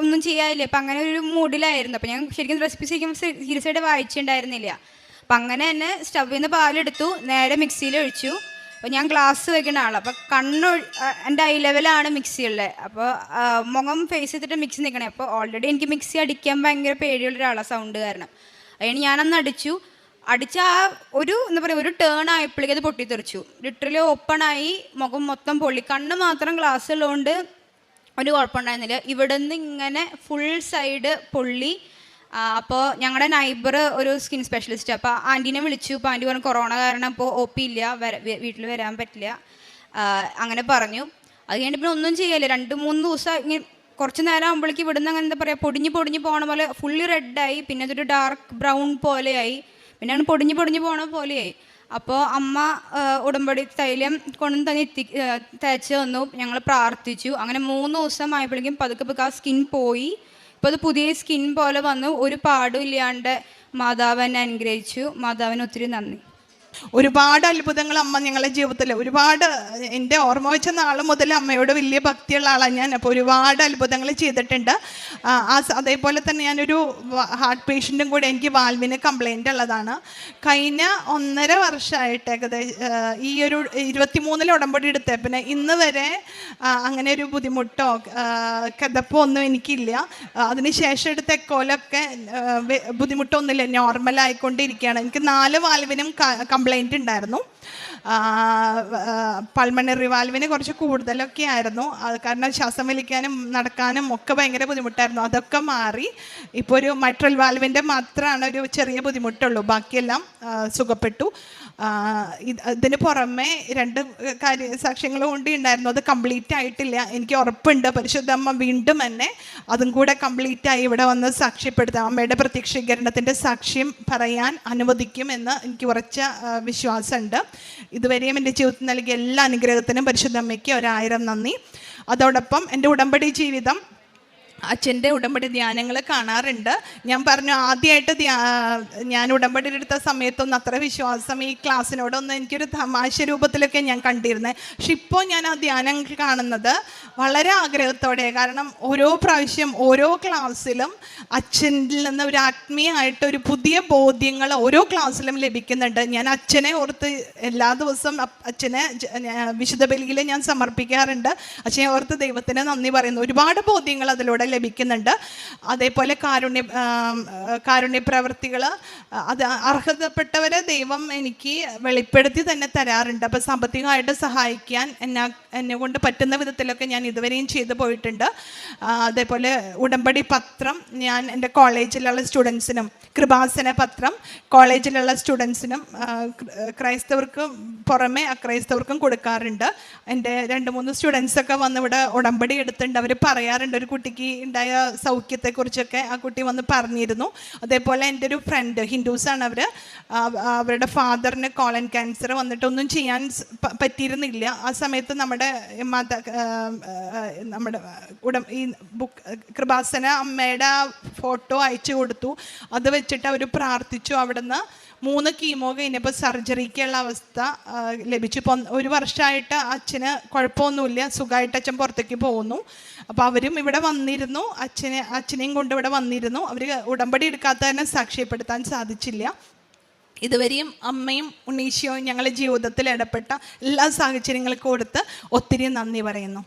ഒന്നും ചെയ്യാനില്ല അപ്പം അങ്ങനെ ഒരു മൂഡിലായിരുന്നു. അപ്പം ഞാൻ ശരിക്കും റെസിപ്പി ശരിക്കും സീരിയസ് ആയിട്ട് വായിച്ചിട്ടുണ്ടായിരുന്നില്ല. അപ്പം അങ്ങനെ തന്നെ സ്റ്റവിൽ നിന്ന് പാലെടുത്തു നേരെ മിക്സിയിൽ ഒഴിച്ചു. അപ്പോൾ ഞാൻ ഗ്ലാസ് വെക്കുന്ന ആളാണ് അപ്പോൾ കണ്ണ് എന്റെ ഐ ലെവലാണ് മിക്സിയുള്ളത്. അപ്പോൾ മുഖം ഫേസ് ചെയ്തിട്ട് മിക്സി നിൽക്കണേ അപ്പോൾ ഓൾറെഡി എനിക്ക് മിക്സി അടിക്കാൻ ഭയങ്കര പേടിയുള്ള ഒരാളാണ് സൗണ്ട് കാരണം അതിന് ഞാനന്ന് അടിച്ചു. അടിച്ച ആ ഒരു എന്താ പറയുക ഒരു ടേൺ ആയപ്പോഴേക്കും അത് പൊട്ടിത്തെറിച്ചു. ലിറ്ററലി ആയി മുഖം മൊത്തം പൊള്ളി കണ്ണ് മാത്രം ഗ്ലാസ് ഉള്ളതുകൊണ്ട് ഒരു കുഴപ്പമുണ്ടായിരുന്നില്ല. ഇവിടെ നിന്ന് ഇങ്ങനെ ഫുൾ സൈഡ് പൊള്ളി അപ്പോൾ ഞങ്ങളുടെ നൈബർ ഒരു സ്കിൻ സ്പെഷ്യലിസ്റ്റ് അപ്പോൾ ആന്റീനെ വിളിച്ചു. അപ്പോൾ ആന്റി പറഞ്ഞു കൊറോണ കാരണം ഇപ്പോൾ ഒ പി ഇല്ല വീട്ടിൽ വരാൻ പറ്റില്ല. അങ്ങനെ പറഞ്ഞു. അത് കഴിഞ്ഞിട്ട് പിന്നെ ഒന്നും ചെയ്യല്ല രണ്ട് മൂന്ന് ദിവസം ഇങ്ങനെ കുറച്ച് നേരം ആകുമ്പോഴേക്ക് ഇവിടുന്ന് അങ്ങനെ എന്താ പറയുക പൊടിഞ്ഞ് പൊടിഞ്ഞ് പോകണ പോലെ ഫുള്ളി റെഡായി പിന്നെ അതൊരു ഡാർക്ക് ബ്രൗൺ പോലെയായി. പിന്നെ അങ്ങനെ പൊടിഞ്ഞ് പൊടിഞ്ഞ് പോണ പോലെയായി. അപ്പോൾ അമ്മ ഉടമ്പടി തൈലം കൊണ്ടു തന്നെ എത്തി തേച്ച് തന്നു. ഞങ്ങൾ പ്രാർത്ഥിച്ചു. അങ്ങനെ മൂന്ന് ദിവസം ആയപ്പോഴേക്കും പതുക്കെ പതുക്കെ ആ സ്കിൻ പോയി. ഇപ്പോൾ അത് പുതിയ സ്കിൻ പോലെ വന്നു. ഒരു പാടും ഇല്ലാണ്ട് മാതാവ് എന്നെ അനുഗ്രഹിച്ചു. മാതാവിന് ഒത്തിരി നന്ദി. ഒരുപാട് അത്ഭുതങ്ങൾ അമ്മ ഞങ്ങളുടെ ജീവിതത്തിൽ ഒരുപാട് എന്റെ ഓർമ്മ വെച്ച നാൾ മുതൽ അമ്മയോട് വലിയ ഭക്തിയുള്ള ആളാണ് ഞാൻ. അപ്പോൾ ഒരുപാട് അത്ഭുതങ്ങൾ ചെയ്തിട്ടുണ്ട്. ആ, അതേപോലെ തന്നെ ഞാനൊരു ഹാർട്ട് പേഷ്യന്റും കൂടെ എനിക്ക് വാൽവിന് കംപ്ലൈന്റ് ഉള്ളതാണ്. കഴിഞ്ഞ ഒന്നര വർഷമായിട്ട് ഏകദേശം ഈ ഒരു ഇരുപത്തിമൂന്നിൽ ഉടമ്പടി എടുത്തേ. പിന്നെ ഇന്ന് വരെ അങ്ങനെ ഒരു ബുദ്ധിമുട്ടോ കഥപ്പോ ഒന്നും എനിക്കില്ല. അതിനുശേഷം എടുത്ത എക്കോലൊക്കെ ബുദ്ധിമുട്ടൊന്നുമില്ല. നോർമൽ ആയിക്കൊണ്ടിരിക്കുകയാണ് എനിക്ക് നാല് വാൽവിനും കംപ്ലൈന്റ് ഉണ്ടായിരുന്നു. പൾമണറി വാൽവിന് കുറച്ച് കൂടുതലൊക്കെ ആയിരുന്നു. കാരണം ശ്വാസം വലിക്കാനും നടക്കാനും ഒക്കെ ഭയങ്കര ബുദ്ധിമുട്ടായിരുന്നു. അതൊക്കെ മാറി. ഇപ്പോൾ ഒരു മൈട്രൽ വാൽവിന്റെ മാത്രമാണ് ഒരു ചെറിയ ബുദ്ധിമുട്ടുള്ളൂ. ബാക്കിയെല്ലാം സുഖപ്പെട്ടു. ഇതിന് പുറമെ രണ്ട് കാര്യ സാക്ഷ്യങ്ങളും കൂടി ഉണ്ടായിരുന്നു. അത് കംപ്ലീറ്റ് ആയിട്ടില്ല. എനിക്ക് ഉറപ്പുണ്ട്. പരിശുദ്ധമ്മ വീണ്ടും എന്നെ അതും കൂടെ കംപ്ലീറ്റ് ആയി ഇവിടെ വന്ന് സാക്ഷ്യപ്പെടുത്താം. അമ്മയുടെ പ്രത്യക്ഷീകരണത്തിന്റെ സാക്ഷ്യം പറയാൻ അനുവദിക്കും എന്ന് എനിക്ക് ഉറച്ച വിശ്വാസമുണ്ട്. ഇതുവരെയും എന്റെ ജീവിതത്തിൽ നൽകിയ എല്ലാ അനുഗ്രഹത്തിനും പരിശുദ്ധമ്മയ്ക്ക് ഒരായിരം നന്ദി. അതോടൊപ്പം എന്റെ ഉടമ്പടി ജീവിതം അച്ഛന്റെ ഉടമ്പടി ധ്യാനങ്ങൾ കാണാറുണ്ട്. ഞാൻ പറഞ്ഞു ആദ്യമായിട്ട് ഞാൻ ഉടമ്പടി എടുത്ത സമയത്തൊന്നും അത്ര വിശ്വാസം ഈ ക്ലാസ്സിനോടൊന്നും എനിക്കൊരു തമാശ രൂപത്തിലൊക്കെ ഞാൻ കണ്ടിരുന്നത് പക്ഷെ ഇപ്പോൾ ഞാൻ ആ ധ്യാനം കാണുന്നത് വളരെ ആഗ്രഹത്തോടെ. കാരണം ഓരോ പ്രാവശ്യം ഓരോ ക്ലാസ്സിലും അച്ഛനിൽ നിന്ന് ഒരു ആത്മീയമായിട്ട് ഒരു പുതിയ ബോധ്യങ്ങൾ ഓരോ ക്ലാസ്സിലും ലഭിക്കുന്നുണ്ട്. ഞാൻ അച്ഛനെ ഓർത്ത് എല്ലാ ദിവസവും അച്ഛനെ വിശുദ്ധ ബലിയിൽ ഞാൻ സമർപ്പിക്കാറുണ്ട്. അച്ഛനെ ഓർത്ത് ദൈവത്തിന് നന്ദി പറയുന്നു. ഒരുപാട് ബോധ്യങ്ങൾ അതിലൂടെ ലഭിക്കുന്നുണ്ട്. അതേപോലെ കാരുണ്യ കാരുണ്യ പ്രവൃത്തികൾ അത് അർഹതപ്പെട്ടവരെ ദൈവം എനിക്ക് വെളിപ്പെടുത്തി തന്നെ തരാറുണ്ട്. അപ്പോൾ സാമ്പത്തികമായിട്ട് സഹായിക്കാൻ എന്നെ എന്നെ കൊണ്ട് പറ്റുന്ന വിധത്തിലൊക്കെ ഞാൻ ഇതുവരെയും ചെയ്തു പോയിട്ടുണ്ട്. അതേപോലെ ഉടമ്പടി പത്രം ഞാൻ എന്റെ കോളേജിലുള്ള സ്റ്റുഡൻസിനും കൃപാസന പത്രം കോളേജിലുള്ള സ്റ്റുഡൻസിനും ക്രൈസ്തവർക്കും പുറമെ അക്രൈസ്തവർക്കും കൊടുക്കാറുണ്ട്. എന്റെ രണ്ട് മൂന്ന് സ്റ്റുഡൻസൊക്കെ വന്ന് ഇവിടെ ഉടമ്പടി എടുത്തിട്ടുണ്ട്. അവർ പറയാറുണ്ട് ഒരു കുട്ടിക്ക് ഉണ്ടായ സൗഖ്യത്തെക്കുറിച്ചൊക്കെ ആ കുട്ടി വന്ന് പറഞ്ഞിരുന്നു. അതേപോലെ എന്റെ ഒരു ഫ്രണ്ട് ഹിന്ദുസാണ് അവർ അവരുടെ ഫാദറിന് കോളൻ ക്യാൻസർ വന്നിട്ടൊന്നും ചെയ്യാൻ പറ്റിയിരുന്നില്ല. ആ സമയത്ത് നമ്മുടെ മാത നമ്മുടെ ഉടം ഈ ബുക്ക് കൃപാസന അമ്മയുടെ ഫോട്ടോ അയച്ചു കൊടുത്തു. അത് വെച്ചിട്ട് അവർ പ്രാർത്ഥിച്ചു അവിടുന്ന്. മൂന്ന് കീമോ കഴിഞ്ഞപ്പോൾ സർജറിക്കുള്ള അവസ്ഥ ലഭിച്ചു. ഇപ്പം ഒരു വർഷമായിട്ട് അച്ഛന് കുഴപ്പമൊന്നുമില്ല. സുഖമായിട്ട് അച്ഛൻ പുറത്തേക്ക് പോകുന്നു. അപ്പോൾ അവരും ഇവിടെ വന്നിരുന്നു. അച്ഛനെ അച്ഛനെയും കൊണ്ട് ഇവിടെ വന്നിരുന്നു. അവർ ഉടമ്പടി എടുക്കാത്ത തന്നെ സാക്ഷ്യപ്പെടുത്താൻ സാധിച്ചില്ല. ഇതുവരെയും അമ്മയും ഉണ്ണീശയും ഞങ്ങളുടെ ജീവിതത്തിൽ ഇടപെട്ട എല്ലാ സാഹചര്യങ്ങൾക്കും കൊടുത്ത് ഒത്തിരി നന്ദി പറയുന്നു.